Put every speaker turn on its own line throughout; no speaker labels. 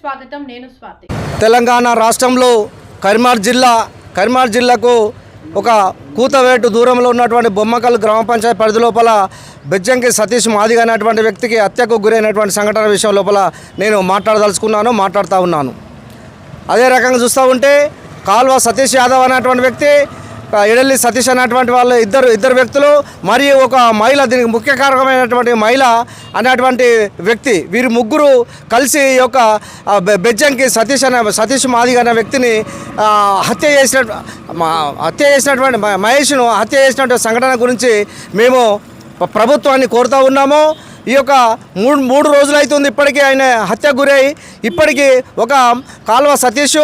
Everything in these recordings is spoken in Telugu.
స్వాగతం నేను స్వాతి.
తెలంగాణ రాష్ట్రంలో కరిమార్ జిల్లా కరిమార్ జిల్లాకు ఒక కూతవేటు దూరంలో ఉన్నటువంటి బొమ్మకల్ గ్రామ పంచాయతీ పరిధి లోపల బెజ్జంకి సతీష్ మాదిగా అనేటువంటి వ్యక్తికి హత్యకు గురైనటువంటి సంఘటన విషయం లోపల నేను మాట్లాడదలుచుకున్నాను మాట్లాడుతూ ఉన్నాను. అదే రకంగా చూస్తూ ఉంటే కాల్వ సతీష్ యాదవ్ అనేటువంటి వ్యక్తి ఎడల్లి సతీష్ అనేటువంటి వాళ్ళు ఇద్దరు ఇద్దరు వ్యక్తులు మరియు ఒక మహిళ దీనికి ముఖ్య కారకమైనటువంటి మహిళ అనేటువంటి వ్యక్తి. వీరు ముగ్గురు కలిసి ఒక యొక్క బె- బెజ్జంకి సతీష్ అనే సతీష్ మాదిగ అనే వ్యక్తిని హత్య చేసిన హత్య చేసినటువంటి మహేష్ను హత్య చేసినటువంటి సంఘటన గురించి మేము ప్రభుత్వాన్ని కోరుతూ ఉన్నాము. ఈ యొక్క మూడు మూడు రోజులు అవుతుంది ఇప్పటికీ ఆయన హత్య గురై ఇప్పటికీ ఒక కాల్వ సతీష్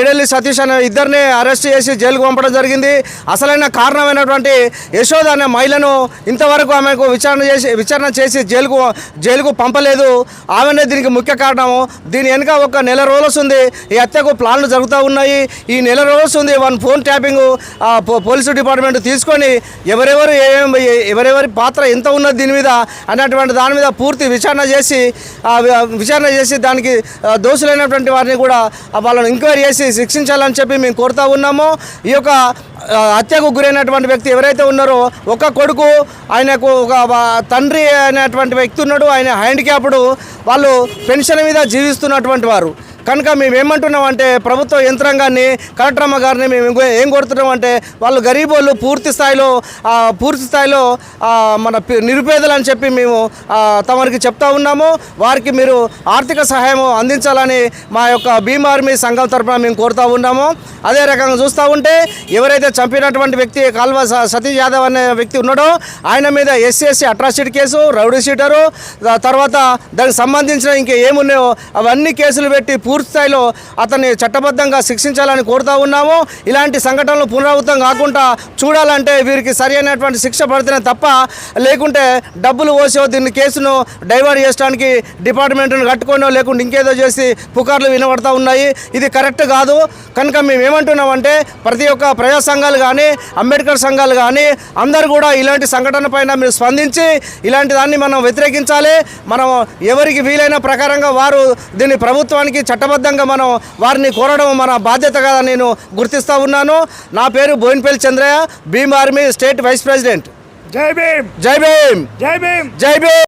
ఎడెల్లి సతీష్ అనే ఇద్దరిని అరెస్ట్ చేసి జైలుకు పంపడం జరిగింది. అసలైన కారణమైనటువంటి యశోద అనే మహిళను ఇంతవరకు ఆమెకు విచారణ చేసి విచారణ చేసి జైలుకు జైలుకు పంపలేదు. ఆమెనే దీనికి ముఖ్య కారణము. దీని వెనుక ఒక నెల రోజులు ఉంది. ఈ హత్యకు ప్లాన్లు జరుగుతూ ఉన్నాయి. ఈ నెల రోజులు ఉంది. One phone tapping police department తీసుకొని ఎవరెవరు ఏమేం ఎవరెవరి పాత్ర ఎంత ఉన్నది దీని మీద అన్నటువంటి దాని మీద పూర్తి విచారణ చేసి విచారణ చేసి దానికి దోషులైనటువంటి వారిని కూడా వాళ్ళని ఎంక్వైరీ చేసి శిక్షించాలని చెప్పి మేము కోరుతా ఉన్నాము. ఈ యొక్క హత్యకు గురైనటువంటి వ్యక్తి ఎవరైతే ఉన్నారో ఒక కొడుకు ఆయనకు ఒక తండ్రి అనేటువంటి వ్యక్తి ఉన్నాడు ఆయన హ్యాండిక్యాప్డ్ వాళ్ళు పెన్షన్ మీద జీవిస్తున్నటువంటి వారు. కనుక మేము ఏమంటున్నాం అంటే ప్రభుత్వ యంత్రాంగాన్ని కలెక్టర్ గారిని మేము ఏం కోరుతున్నాం అంటే వాళ్ళు గరీబోళ్ళు పూర్తి స్థాయిలో పూర్తి స్థాయిలో మన నిరుపేదలు అని చెప్పి మేము తమరికి చెప్తా ఉన్నాము. వారికి మీరు ఆర్థిక సహాయం అందించాలని మా యొక్క భీమ్ ఆర్మీ సంఘం తరఫున మేము కోరుతూ ఉన్నాము. అదే రకంగా చూస్తూ ఉంటే ఎవరైతే చంపినటువంటి వ్యక్తి కాల్వ స- సతీష్ యాదవ్ అనే వ్యక్తి ఉన్నాడో ఆయన మీద SC SC atrocity case rowdy sheeter తర్వాత దానికి సంబంధించిన ఇంకా ఏమున్నాయో అవన్నీ కేసులు పెట్టి పూర్తిస్థాయిలో అతన్ని చట్టబద్ధంగా శిక్షించాలని కోరుతా ఉన్నాము. ఇలాంటి సంఘటనలు పునరావృతం కాకుండా చూడాలంటే వీరికి సరి అయినటువంటి శిక్ష పడితేనే తప్ప లేకుంటే డబ్బులు పోసో దీన్ని కేసును డైవర్ట్ చేయడానికి డిపార్ట్మెంట్ను కట్టుకోనో లేకుంటే ఇంకేదో చేసి పుకార్లు వినబడతా ఉన్నాయి. ఇది కరెక్ట్ కాదు. కనుక మేము ఏమంటున్నామంటే ప్రతి ఒక్క ప్రజా సంఘాలు కానీ అంబేద్కర్ సంఘాలు కానీ అందరూ కూడా ఇలాంటి సంఘటన పైన మీరు స్పందించి ఇలాంటి దాన్ని మనం వ్యతిరేకించాలి. మనం ఎవరికి వీలైన ప్రకారంగా వారు దీన్ని ప్రభుత్వానికి చట్టబద్ధంగా మనం వారిని కోరడం మన బాధ్యతగా నేను గుర్తిస్తూ ఉన్నాను. నా పేరు Boinapalli Chandraiah Bhim army state vice president.
జై భీమ్!
జై భీమ్!
జై భీమ్!
జై భీమ్!